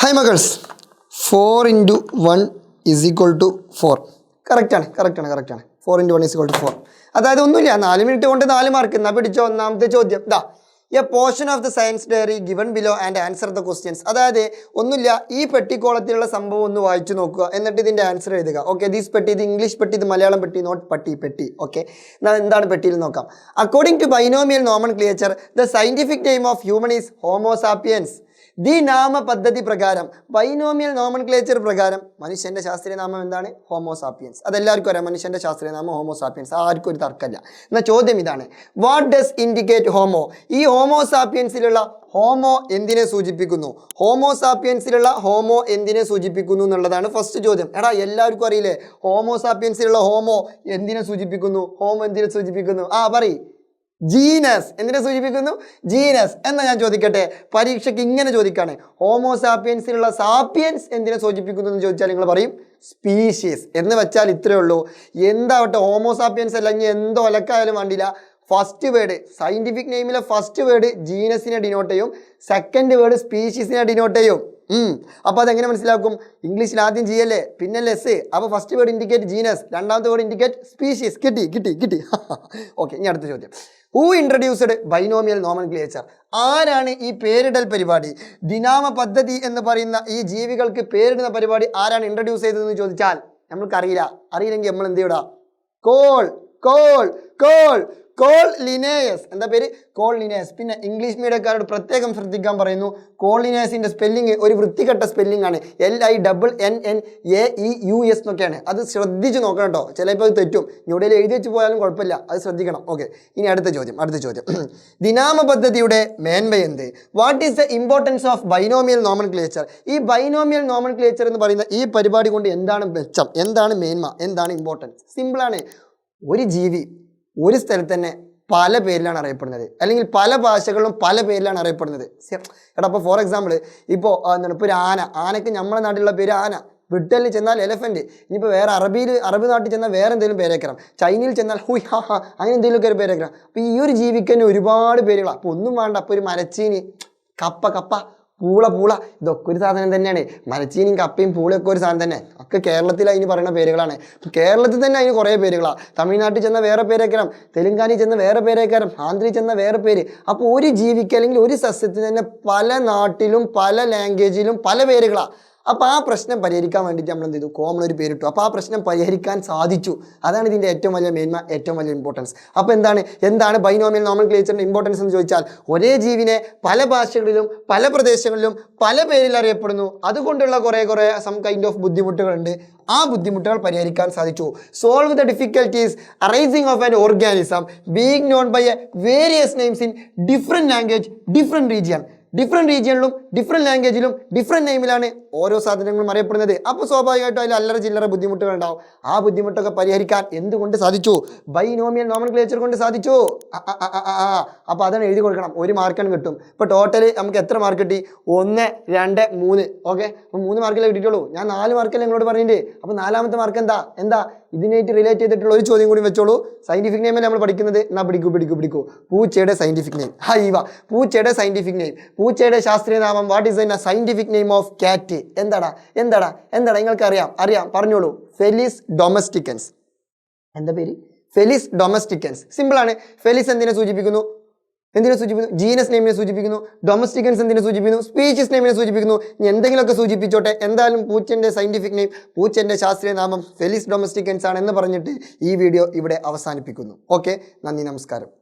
Hi മകൾസ് four into one is equal to four കറക്റ്റാണ് കറക്റ്റാണ് കറക്റ്റാണ് four into one is equal to four അതായത് ഒന്നുമില്ല നാല് മിനിറ്റ് കൊണ്ട് നാല് മാർക്ക് എന്നാൽ പിടിച്ചോ ഒന്നാമത്തെ ചോദ്യം. ഇതാ a portion of the science diary given below and answer the questions അതായത് ഒന്നുമില്ല ഈ പെട്ടിക്കോളത്തിലുള്ള സംഭവം ഒന്ന് വായിച്ചു നോക്കുക എന്നിട്ട് ഇതിന്റെ ആൻസർ എഴുതുക. ഓക്കെ ദീസ് പെട്ടി ഇത് ഇംഗ്ലീഷ് പെട്ടി ഇത് മലയാളം പെട്ടി നോട്ട് പട്ടി പെട്ടി. ഓക്കെ എന്താണ് പെട്ടിയിൽ നോക്കാം? According to binomial nomenclature the scientific name of human is Homo sapiens the നാമ പദ്ധതി പ്രകാരം ബൈനോമിയൽ നോമൺ ക്ലേച്ചർ പ്രകാരം മനുഷ്യന്റെ ശാസ്ത്രീയ നാമം എന്താണ് ഹോമോസാപ്പിയൻസ് അതെല്ലാവർക്കും അറിയാം മനുഷ്യന്റെ ശാസ്ത്രീയ നാമം ഹോമോസാപ്പിയൻസ് ആർക്കും ഒരു തർക്കമില്ല. എന്നാൽ ചോദ്യം ഇതാണ്. വാട്ട് ഡസ് ഇൻഡിക്കേറ്റ് ഹോമോ ഈ ഹോമോസാപ്പിയൻസിലുള്ള ഹോമോ എന്തിനെ സൂചിപ്പിക്കുന്നു? ഹോമോസാപ്പിയൻസിലുള്ള ഹോമോ എന്തിനെ സൂചിപ്പിക്കുന്നു എന്നുള്ളതാണ് ഫസ്റ്റ് ചോദ്യം. എടാ എല്ലാവർക്കും അറിയില്ലേ? ഹോമോസാപ്പിയൻസിലുള്ള ഹോമോ എന്തിനെ സൂചിപ്പിക്കുന്നു? ഹോമോ എന്തിനെ സൂചിപ്പിക്കുന്നു? ആ പറയ്. ജീനസ്. എന്തിനെ സൂചിപ്പിക്കുന്നു? ജീനസ്. എന്ന് ഞാൻ ചോദിക്കട്ടെ? പരീക്ഷയ്ക്ക് ഇങ്ങനെ ചോദിക്കാണ്. ഹോമോസാപ്പിയൻസിലുള്ള സാപ്പിയൻസ് എന്തിനെ സൂചിപ്പിക്കുന്നു എന്ന് ചോദിച്ചാൽ നിങ്ങൾ പറയും സ്പീഷീസ് എന്ന് വെച്ചാൽ ഇത്രയേ ഉള്ളൂ. എന്താവട്ടെ ഹോമോസാപ്പിയൻസ് അല്ല ഇനി എന്തോ ഒലക്കായാലും വേണ്ടില്ല ഫസ്റ്റ് വേർഡ് സയന്റിഫിക് നെയിമിലെ ഫസ്റ്റ് വേർഡ് ജീനസിനെ ഡിനോട്ട് ചെയ്യും. സെക്കൻഡ് വേർഡ് സ്പീഷീസിനെ ഡിനോട്ട് ചെയ്യും. അപ്പോൾ അതെങ്ങനെ മനസ്സിലാക്കും? ഇംഗ്ലീഷിൽ ആദ്യം അല്ലേ പിന്നെ ലെസ് അപ്പോൾ ഫസ്റ്റ് വേർഡ് ഇൻഡിക്കേറ്റ് ജീനസ് രണ്ടാമത്തെ വേർഡ് ഇൻഡിക്കേറ്റ് സ്പീഷീസ് കിട്ടി കിട്ടി കിട്ടി. ഓക്കെ ഇനി അടുത്ത ചോദ്യം. Who introduced binomial nomenclature ആരാണ് ഈ പേരിടൽ പരിപാടി? ദിനാമ പദ്ധതി എന്ന് പറയുന്ന ഈ ജീവികൾക്ക് പേരിടുന്ന പരിപാടി ആരാണ് ഇൻട്രൊഡ്യൂസ് ചെയ്തതെന്ന് ചോദിച്ചാൽ നമ്മൾക്ക് അറിയില്ല അറിയില്ലെങ്കിൽ നമ്മൾ എന്ത് ചെയ്യടാ? Carl Carl Carl Carl Linnaeus എന്താ പേര്? കോൾ ലിനേയസ് പിന്നെ ഇംഗ്ലീഷ് മീഡിയക്കാരോട് പ്രത്യേകം ശ്രദ്ധിക്കാൻ പറയുന്നു. കോൾ ലിനേസിന്റെ സ്പെല്ലിംഗ് ഒരു വൃത്തികെട്ട സ്പെല്ലിംഗ് ആണ്. L I double N N A E U S എന്നൊക്കെയാണ്. അത് ശ്രദ്ധിച്ച് നോക്കണം കേട്ടോ. ചിലപ്പോൾ അത് തെറ്റും. ഇവിടെ എഴുതി വെച്ച് പോയാലും കുഴപ്പമില്ല. അത് ശ്രദ്ധിക്കണം. ഓക്കെ ഇനി അടുത്ത ചോദ്യം. അടുത്ത ചോദ്യം. ദിനാമ പദ്ധതിയുടെ മേന്മ എന്ത്? What is the importance of binomial nomenclature ഈ ബൈനോമിയൽ നോമൻ ക്ലിയേച്ചർ എന്ന് പറയുന്ന ഈ പരിപാടി കൊണ്ട് എന്താണ് മെച്ചം? എന്താണ് മേന്മ? എന്താണ് ഇമ്പോർട്ടൻസ് സിമ്പിളാണ് ഒരു ജീവി ഒരു സ്ഥലത്ത് തന്നെ പല പേരിലാണ് അറിയപ്പെടുന്നത്. അല്ലെങ്കിൽ പല ഭാഷകളിലും പല പേരിലാണ് അറിയപ്പെടുന്നത്. എടാ അപ്പോൾ ഫോർ എക്സാമ്പിൾ ഇപ്പോൾ എന്താണ് ഇപ്പോൾ ഒരു ആന. ആനയ്ക്ക് നമ്മുടെ നാട്ടിലുള്ള പേര് ആന. ബ്രിട്ടനിൽ ചെന്നാൽ എലഫന്റ് ഇനിയിപ്പോൾ വേറെ അറബിയിൽ അറബി നാട്ടിൽ ചെന്നാൽ വേറെ എന്തെങ്കിലും പേരേക്കണം ചൈനയിൽ ചെന്നാൽ ഹുയ് ഹാ ഹാ അങ്ങനെ എന്തെങ്കിലുമൊക്കെ ഒരു പേരേക്കണം അപ്പോൾ ഈ ഒരു ജീവിക്ക് തന്നെ ഒരുപാട് പേരുകളാണ് അപ്പോൾ ഒന്നും വേണ്ട. അപ്പോൾ ഒരു മരച്ചീനി. കപ്പ കപ്പ. പൂള പൂള. ഇതൊക്കെ ഒരു സാധനം തന്നെയാണ്. മരച്ചീനിയും കപ്പയും പൂളയൊക്കെ ഒരു സാധനം തന്നെ. ഒക്കെ കേരളത്തിൽ അതിന് പറയുന്ന പേരുകളാണ്. കേരളത്തിൽ തന്നെ അതിന് കുറേ പേരുകളാണ് തമിഴ്നാട്ടിൽ ചെന്ന വേറെ പേരേക്കാരം. തെലുങ്കാനയിൽ ചെന്ന വേറെ പേരേക്കാരം. ആന്ധ്രയിൽ ചെന്ന വേറെ പേര്. അപ്പോൾ ഒരു ജീവിക്ക് അല്ലെങ്കിൽ ഒരു സസ്യത്തിന് തന്നെ പല നാട്ടിലും പല ലാംഗ്വേജിലും പല പേരുകളാണ് അപ്പോൾ ആ പ്രശ്നം പരിഹരിക്കാൻ വേണ്ടിയിട്ട് നമ്മൾ എന്ത് ചെയ്തു? കോമൺ ഒരു പേരിട്ടു. അപ്പോൾ ആ പ്രശ്നം പരിഹരിക്കാൻ സാധിച്ചു. അതാണ് ഇതിന്റെ ഏറ്റവും വലിയ മേന്മ ഏറ്റവും വലിയ ഇമ്പോർട്ടൻസ് അപ്പോൾ എന്താണ്? എന്താണ് ബൈനോമിയൽ നോമൽ ക്ലേച്ചറിന്റെ ഇമ്പോർട്ടൻസ് എന്ന് ചോദിച്ചാൽ ഒരേ ജീവിനെ പല ഭാഷകളിലും പല പ്രദേശങ്ങളിലും പല പേരിൽ അറിയപ്പെടുന്നു. അതുകൊണ്ടുള്ള കുറേ കുറേ സം കൈൻഡ് ഓഫ് ബുദ്ധിമുട്ടുകളുണ്ട്. ആ ബുദ്ധിമുട്ടുകൾ പരിഹരിക്കാൻ സാധിച്ചു. Solve the difficulties arising of an organism being known by a various names in different language different region different റീജിയനിലും different ലാംഗ്വേജിലും ഡിഫറെന്റ് നെയിമിലാണ് ഓരോ സാധനങ്ങളും അറിയപ്പെടുന്നത്. അപ്പോൾ സ്വാഭാവികമായിട്ടും അതിൽ അല്ലറ ചില്ലറ ബുദ്ധിമുട്ടുകൾ ഉണ്ടാവും. ആ ബുദ്ധിമുട്ടൊക്കെ പരിഹരിക്കാൻ എന്തുകൊണ്ട് സാധിച്ചു? ബൈനോമിയൽ നോമൻ ക്ലേച്ചർ കൊണ്ട് സാധിച്ചു. അപ്പോൾ അതാണ് എഴുതി കൊടുക്കണം. ഒരു മാർക്കാണ് കിട്ടും. ഇപ്പോൾ ടോട്ടൽ നമുക്ക് എത്ര മാർക്ക് കിട്ടി? ഒന്ന് രണ്ട് മൂന്ന്. ഓക്കെ അപ്പോൾ മൂന്ന് മാർക്കല്ലേ കിട്ടിയിട്ടുള്ളൂ? ഞാൻ നാല് മാർക്കല്ലേ നിങ്ങളോട് പറഞ്ഞിട്ടുണ്ട് അപ്പോൾ നാലാമത്തെ മാർക്ക് എന്താ? എന്താ? ഇതിനായിട്ട് റിലേറ്റ് ചെയ്തിട്ടുള്ള ഒരു ചോദ്യം കൂടി വെച്ചോളൂ. സയന്റിഫിക് നെയിമല്ലേ നമ്മൾ പഠിക്കുന്നത്? എന്നാ പിടിക്കൂ പിടിക്കൂ പിടിക്കൂ. പൂച്ചയുടെ സയന്റിഫിക് നെയിം ഹൈവ. പൂച്ചയുടെ സയന്റിഫിക് നെയിം പൂച്ചയുടെ ശാസ്ത്രീയ നാമം. What is the scientific name of എന്താടാ? എന്താടാ? എന്താടാ? നിങ്ങൾക്ക് അറിയാം. പറഞ്ഞോളൂ. Felis domesticus. എന്താ പേര്? Felis domesticus. സിമ്പിളാണ് ഫെലിസ് എന്തിനെ സൂചിപ്പിക്കുന്നു? എന്തിനെ സൂചിപ്പിക്കുന്നു? ജീനസ് നെയിമിനെ സൂചിപ്പിക്കുന്നു. ഡൊമസ്റ്റിക്കൻസ് എന്തിനെ സൂചിപ്പിക്കുന്നു? സ്പീഷ്യസ് നെയിമിനെ സൂചിപ്പിക്കുന്നു. എന്തെങ്കിലുമൊക്കെ സൂചിപ്പിച്ചോട്ടെ. എന്തായാലും പൂച്ചന്റെ സയന്റിഫിക് നെയിം പൂച്ചന്റെ ശാസ്ത്രീയ നാമം ഫെലിസ് ഡൊമസ്റ്റിക്കൻസ് ആണ് എന്ന് പറഞ്ഞിട്ട് ഈ വീഡിയോ ഇവിടെ അവസാനിപ്പിക്കുന്നു. ഓക്കെ നന്ദി നമസ്കാരം.